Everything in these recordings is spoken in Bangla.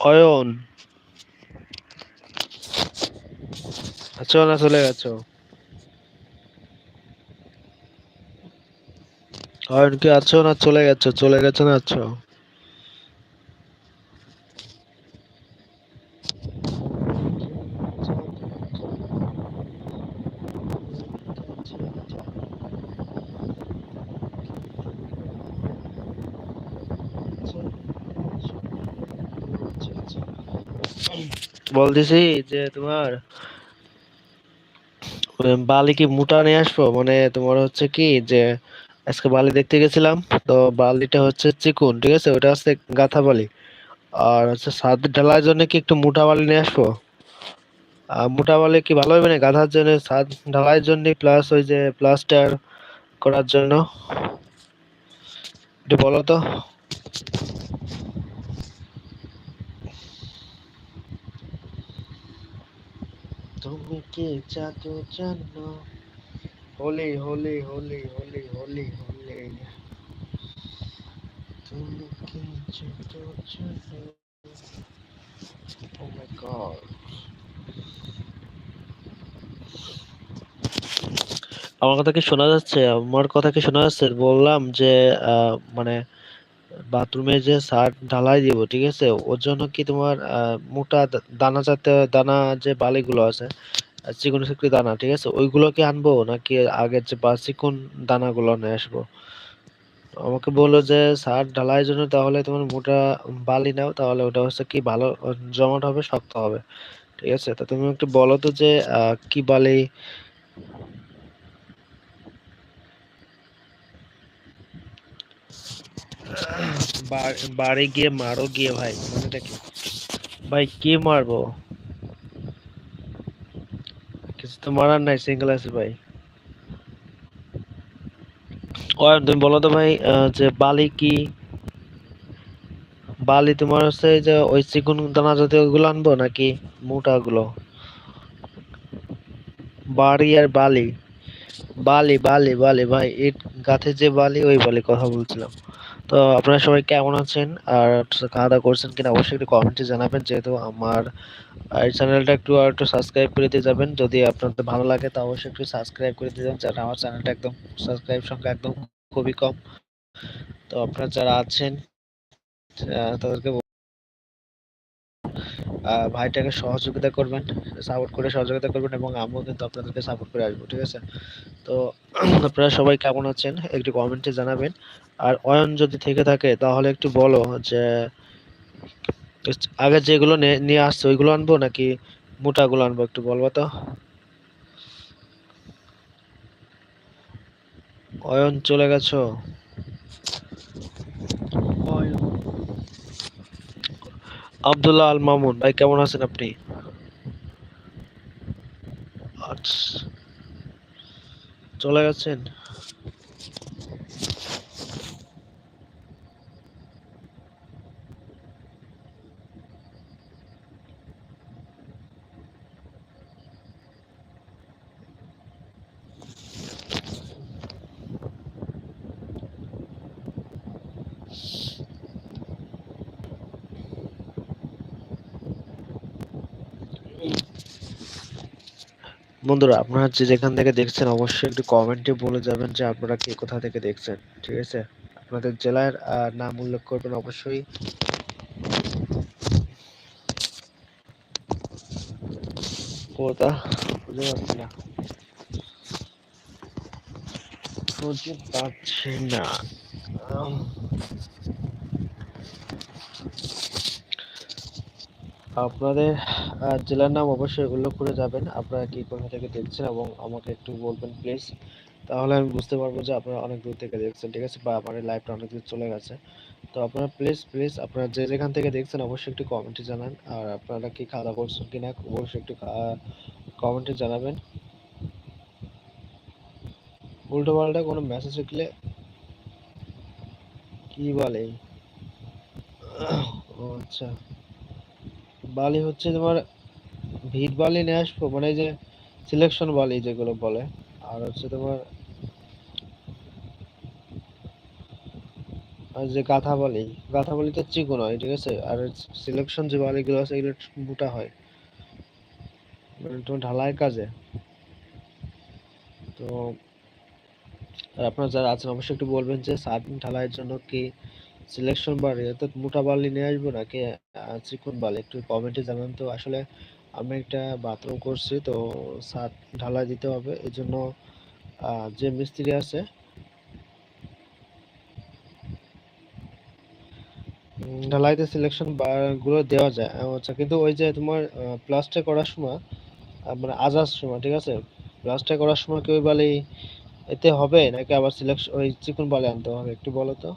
অয়ন। আছো না, চলে গেছো অয়ন কি আছো না চলে গেছো? চলে গেছো না আছো? বলতেছি যে তোমার বালি কি মোটা নিয়ে আসব? মানে তোমার হচ্ছে কি যে, আজকে বালি দেখতে গেছিলাম, তো বালিটা হচ্ছে চিকুন, ঠিক আছে? ওটা হচ্ছে গাথা বালি। আর হচ্ছে ছাদ ঢালার জন্য কি একটু মোটা বালি নিয়ে আসব? আর মোটা বালি কি ভালো হবে না? গাধার জন্য, ছাদ ঢালাইয়ের জন্য প্লাস ওই যে প্লাস্টার করার জন্য। একটু বলো তো। তুমি কি জাদু জানো? হোলি হোলি হোলি হোলি হোলি হোলি। তুমি কি জাদু জানো? ও মাই গড আমার কথা কি শোনা যাচ্ছে? আমার কথা কি শোনা যাচ্ছে? বললাম যে মানে বাথরুমে যে সার ঢালাই দিব, ঠিক আছে? ওর জন্য কি তোমার মোটা দানা জাতীয় দানা যে বালিগুলো আছে চিকন চিকন দানা, ঠিক আছে? ওইগুলো কি আনব নাকি আগের যে বা, চিকন দানাগুলো নিয়ে আসব? আমাকে বলল যে, সার ঢালাইয়ের জন্য তাহলে তোমার মোটা বালি নাও, তাহলে ওটা হচ্ছে কি ভালো, জমাট হবে, শক্ত হবে। ঠিক আছে? তা তুমি একটু বলো তো যে কি বালি বা- বাড়ি গিয়ে মারো গিয়ে ভাই, মানেটা কি? ভাই, কি মারবো? কিছু তো মারার নাই সিঙ্গেল আছে ভাই। তুমি বলো তো ভাই যে বালি কি? বালি তোমার হচ্ছে যে ওই চিকুন দানা জাতীয় ওগুলো আনব নাকি মোটা গুলো বাড়ি আর বালি। বালি বালি বালি, ভাই, ইট গাছে যে বালি, ওই বালি কথা বলছিলাম। তো আপনারা সবাই কেমন আছেন? আর খাওয়া দাওয়া করছেন কিনা অবশ্যই একটু কমেন্টে জানাবেন। যেহেতু আমার এই চ্যানেলটা একটু আর একটু সাবস্ক্রাইব করে দিয়ে যাবেন। যদি আপনাদের ভালো লাগে, তা অবশ্যই একটু সাবস্ক্রাইব করে দিয়ে যাবেন। যারা আমার চ্যানেলটা একদম সাবস্ক্রাইব সংখ্যা একদম খুবই কম। তো আপনারা যারা আছেন তাদেরকে ভাইটাকে সহযোগিতা করবেন সাপোর্ট করে সহযোগিতা করবেন এবং আমিও কিন্তু আপনাদেরকে সাপোর্ট করে আসব, ঠিক আছে? তো আপনারা সবাই কেমন আছেন? একটু কমেন্টে জানাবেন। আর অয়ন যদি থেকে থাকে, তাহলে একটু বলো যে, আগে যেগুলো নিয়ে আসছে, ওইগুলো আনব নাকি মোটাগুলো আনব একটু বলব তো? অয়ন চলে গেছো অয়ন। আব্দুল্লাহ আল মামুন ভাই কেমন আছেন আপনি? আচ্ছা। চলে গেছেন? বন্ধুরা, আপনারা যে যেখান থেকে দেখছেন, অবশ্যই একটু কমেন্টে বলে যাবেন যে আপনারা কে কোথা থেকে দেখছেন, ঠিক আছে? আপনাদের জেলার নাম উল্লেখ করবেন অবশ্যই। কোথা? বুঝতে পারছি না। খুঁজে পাচ্ছি না। আপনাদের জেলার নাম অবশ্যই উল্লেখ করে যাবেন। আপনারা কি কোথা থেকে দেখছেন এবং আমাকে একটু বলবেন প্লিজ তাহলে আমি বুঝতে পারব যে আপনারা অনেক দূর থেকে দেখছেন, ঠিক আছে? বা আমার লাইভটা অনেক দূর চলে গেছে। তো আপনারা প্লিজ প্লিজ আপনারা যে যেখান থেকে দেখছেন, অবশ্যই একটু কমেন্টে জানান। আর আপনারা কি খাওয়া করছেন কিনা, অবশ্যই একটু কমেন্টে জানাবেন। উল্টো পাল্টা কোনো মেসেজ লিখলে কি বলে? আচ্ছা। বালি হচ্ছে তোমার ভিট বালি নিয়ে আসব মানে যে সিলেকশন বালি যেগুলো বলে। আর হচ্ছে তোমার যে গাথা বালি গাথা বালি তো চিকন হয় ঠিক আছে? আর সিলেকশন যে বালিগুলো আছে, এগুলো মোটা হয়। মানে তোমার ঢালাই কাজে। তো আর আপনারা যারা আছেন, অবশ্যই একটু বলবেন যে সাত ঢালাইয়ের জন্য কি সিলেকশন বালি অর্থাৎ মোটা বালি নিয়ে আসব নাকি চিকন বালি? একটু কমেন্টে জানান তো। আসলে আমি একটা বাথরুম করছি, তো ছাদ ঢালাই দিতে হবে। এই জন্য যে মিস্ত্রি আছে ঢালাইতে সিলেকশনগুলো দেওয়া যায়। আচ্ছা কিন্তু ওই যে তোমার প্লাস্টার করার সময় মানে আজার সময়, ঠিক আছে? প্লাস্টার করার সময় কি ওই বালি এতে হবে নাকি আবার সিলেকশন ওই চিকন বালি আনতে হবে? একটু বলো তো।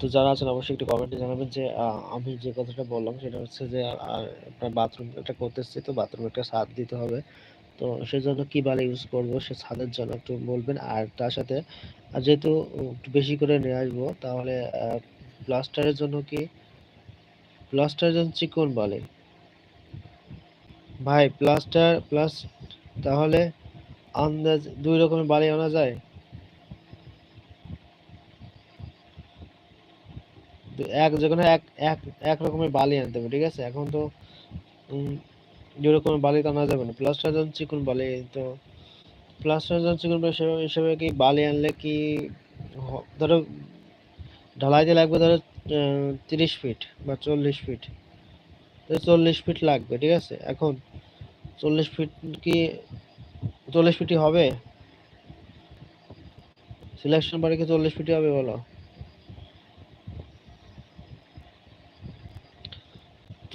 তো যারা আছেন অবশ্যই একটু কমেন্টে জানাবেন যে আমি যে কথাটা বললাম সেটা হচ্ছে যে আপনার বাথরুম একটা করতেছি তো বাথরুম একটা ছাদ দিতে হবে। তো সেজন্য কি বালি ইউজ করব? সে ছাদের জন্য একটু বলবেন। আর তার সাথে যেহেতু একটু বেশি করে নিয়ে আসব, তাহলে প্লাস্টারের জন্য কি? প্লাস্টারের জন্য চিকন বালি। ভাই প্লাস্টার প্লাস তাহলে আন্দাজ, দুই রকমের বালি আনা যায়? এক যেখানে এক এক এক রকমের বালি আনতে হবে, ঠিক আছে? এখন তো রকমের বালি তো আনা যাবে না। প্লাস্টার যখন চিকন বালি, তো প্লাস্টার যখন চিকন বালি হিসেবে কি বালি আনলে কি ধরো ঢালাইতে লাগবে ধরো তিরিশ ফিট বা চল্লিশ ফিট চল্লিশ ফিট লাগবে, ঠিক আছে? এখন চল্লিশ ফিট কি, চল্লিশ ফিটই হবে? সিলেকশন বাড়ি কি চল্লিশ ফিটই হবে বলো?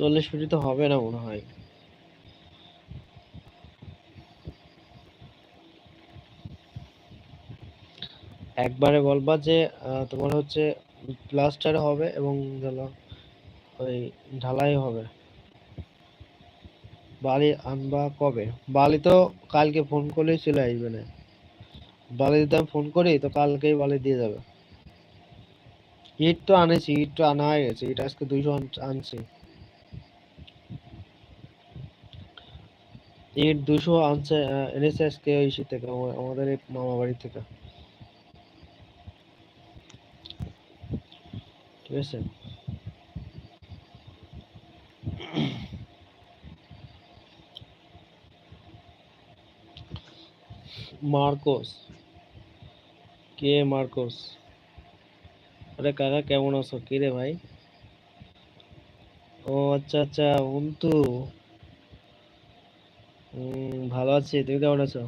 চল্লিশ ফিটই তো হবে না মনে হয়। একবারে বলবা যে তোমার হচ্ছে প্লাস্টার হবে এবং ওই ঢালাই হবে। বালি আনবা কবে? বালি তো কালকে ফোন করলেই চলে আসবে না। বালি যদি আমি ফোন করি, তো কালকেই বালি দিয়ে যাবে। ইট তো আনেছি, ইট তো আনা হয়ে গেছে, ইট আজকে দুইশো আনছি। ইট দুশো আনছে এনেছে আজকে ইসে থেকে আমাদের এই মামা বাড়ি থেকে। ঠিক আছে? মার্কোস। কে মার্কোস? আরে কাকা, কেমন আছো? কি রে ভাই? ও আচ্ছা আচ্ছা অন্তু। ভালো আছি, তুমি কেমন আছো?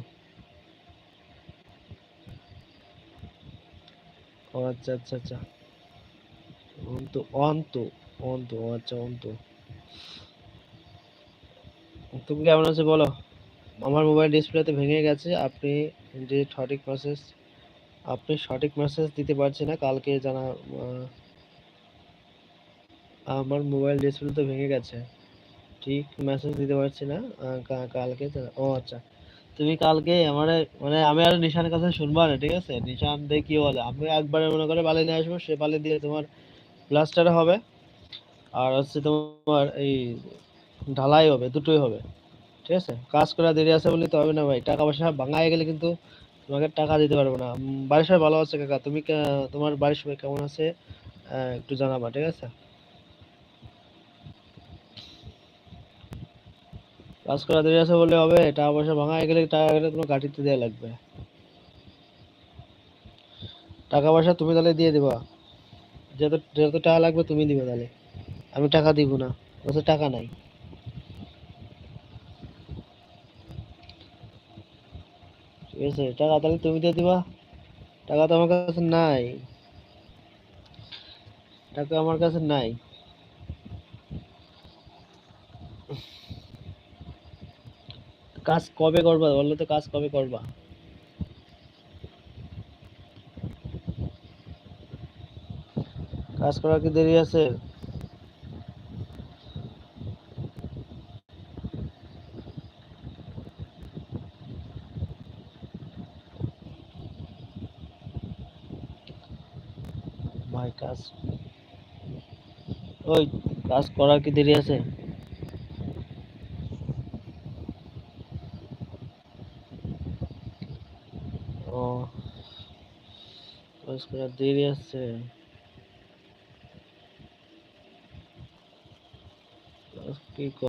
ও আচ্ছা আচ্ছা আচ্ছা। অন্তু অন্তু অন্তু আচ্ছা অন্তু। তুমি কেমন আছো বলো? আমার মোবাইল ডিসপ্লেতে ভেঙে গেছে, আপনি যে সঠিক মেসেজ আপনি সঠিক মেসেজ দিতে পারছি না, কালকে জানা আমার মোবাইল ডিসপ্লে তো ভেঙে গেছে। ঠিক মেসেজ দিতে পারছি না। কালকে ও আচ্ছা। তুমি কালকে আমার মানে আমি আর নিশানের কাছে শুনবা না, ঠিক আছে? নিশান দিয়ে কি বলে? আমি একবারে মনে করে বালি নিয়ে আসব, সে বালি দিয়ে তোমার প্লাস্টার হবে। আর হচ্ছে তোমার এই ঢালাই হবে, দুটোই হবে। ঠিক আছে? কাজ করা দেরি আছে বলে তো হবে না ভাই। টাকা পয়সা ভাঙায় গেলে কিন্তু তোমাকে টাকা দিতে পারব না। বাড়ির সবাই ভালো আছে কাকা? তুমি তোমার বাড়ির সবাই কেমন আছে? একটু জানাবা, ঠিক আছে? কাজ করা দেরি আছে বলে হবে, টাকা পয়সা ভাঙা গেলে টাকা গেলে তোমার গাড়িতে দেওয়া লাগবে। টাকা পয়সা তুমি তাহলে দিয়ে দিবা। যত যত টাকা লাগবে তুমি দিবে তাহলে। আমি টাকা দিব না অত টাকা নাই। ঠিক আছে, টাকা তাহলে তুমি দিয়ে দিবা। টাকা তো আমার কাছে নাই। টাকা আমার কাছে নাই। কাজ কবে করবা? বলল তো কাজ কবে করবা? কাজ করার কি দেরি আছে? ভাই কাজ ওই কাজ করার কি দেরি আছে? আজকে আর দেরি আছে আজকে